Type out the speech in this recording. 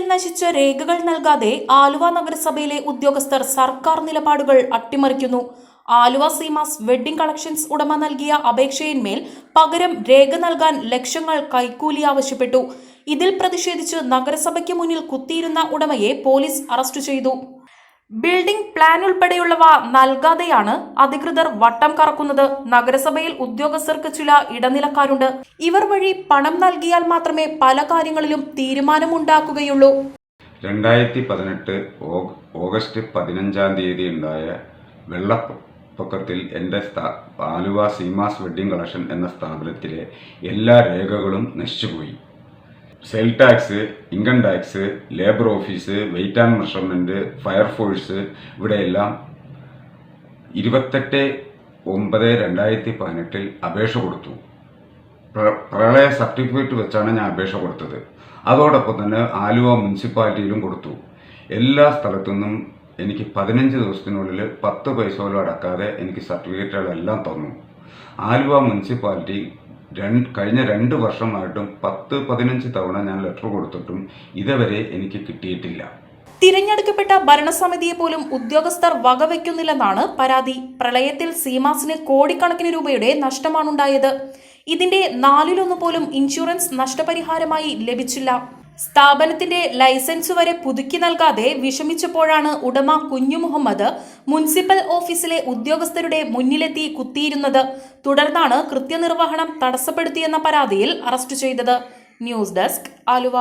നശിച്ച രേഖകൾ നൽകാതെ ആലുവ നഗരസഭയിലെ ഉദ്യോഗസ്ഥർ സർക്കാർ നിലപാടുകൾ അട്ടിമറിക്കുന്നു. ആലുവ സീമാസ് വെഡ്ഡിംഗ് കളക്ഷൻസ് ഉടമ നൽകിയ അപേക്ഷയിന്മേൽ പകരം രേഖ നൽകാൻ ലക്ഷങ്ങൾ കൈക്കൂലി ആവശ്യപ്പെട്ടു. ഇതിൽ പ്രതിഷേധിച്ച് നഗരസഭയ്ക്ക് മുന്നിൽ കുത്തിയിരുന്ന ഉടമയെ പോലീസ് അറസ്റ്റ് ചെയ്തു. ബിൽഡിംഗ് പ്ലാൻ ഉൾപ്പെടെയുള്ളവ നൽകാതെയാണ് അധികൃതർ വട്ടം കറക്കുന്നത്. നഗരസഭയിൽ ഉദ്യോഗസ്ഥർക്ക് ചില ഇടനിലക്കാരുണ്ട്. ഇവർ വഴി പണം നൽകിയാൽ മാത്രമേ പല കാര്യങ്ങളിലും തീരുമാനമുണ്ടാക്കുകയുള്ളൂ. രണ്ടായിരത്തി പതിനെട്ട് ഓഗസ്റ്റ് പതിനഞ്ചാം തീയതി ഉണ്ടായ വെള്ളപ്പൊക്കത്തിൽ എന്റെ ആലുവ സീമാസ് വെഡ്ഡിംഗ് കളക്ഷൻ എന്ന സ്ഥാപനത്തിലെ എല്ലാ രേഖകളും നശിച്ചുപോയി. Sale tax income tax labour office weight and measurement fire force ഇവിടെയെല്ലാം ഇരുപത്തെട്ട് ഒമ്പത് രണ്ടായിരത്തി പതിനെട്ടിൽ അപേക്ഷ കൊടുത്തു. പ്ര- പ്രളയ സർട്ടിഫിക്കറ്റ് വെച്ചാണ് ഞാൻ അപേക്ഷ കൊടുത്തത്. അതോടൊപ്പം തന്നെ ആലുവ മുനിസിപ്പാലിറ്റിയിലും കൊടുത്തു. എല്ലാ സ്ഥലത്തുനിന്നും എനിക്ക് പതിനഞ്ച് ദിവസത്തിനുള്ളിൽ പത്ത് പൈസ പോലും അടക്കാതെ എനിക്ക് സർട്ടിഫിക്കറ്റുകളെല്ലാം തന്നു. ആലുവ മുനിസിപ്പാലിറ്റി രണ്ട് കഴിഞ്ഞ രണ്ട് വർഷമായിട്ടും പത്ത് പതിനഞ്ച് തവണ ഞാൻ ലെറ്റർ കൊടുത്തിട്ടും ഇതുവരെ എനിക്ക് കിട്ടിയിട്ടില്ല. തിരഞ്ഞെടുക്കപ്പെട്ട ഭരണസമിതിയെ പോലും ഉദ്യോഗസ്ഥർ വകവയ്ക്കുന്നില്ലെന്നാണ് പരാതി. പ്രളയത്തിൽ സീമാസിന് കോടിക്കണക്കിന് രൂപയുടെ നഷ്ടമാണുണ്ടായത്. ഇതിന്റെ നാലിലൊന്ന് പോലും ഇൻഷുറൻസ് നഷ്ടപരിഹാരമായി ലഭിച്ചില്ല. സ്ഥാപനത്തിന്റെ ലൈസൻസ് വരെ പുതുക്കി നൽകാതെ വിഷമിച്ചപ്പോഴാണ് ഉടമ കുഞ്ഞു മുഹമ്മദ് മുനിസിപ്പൽ ഓഫീസിലെ ഉദ്യോഗസ്ഥരുടെ മുന്നിലെത്തി കുത്തിയിരുന്നത്. തുടർന്നാണ് കൃത്യനിർവഹണം തടസ്സപ്പെടുത്തിയെന്ന പരാതിയിൽ അറസ്റ്റ് ചെയ്തത്. News desk Aluva.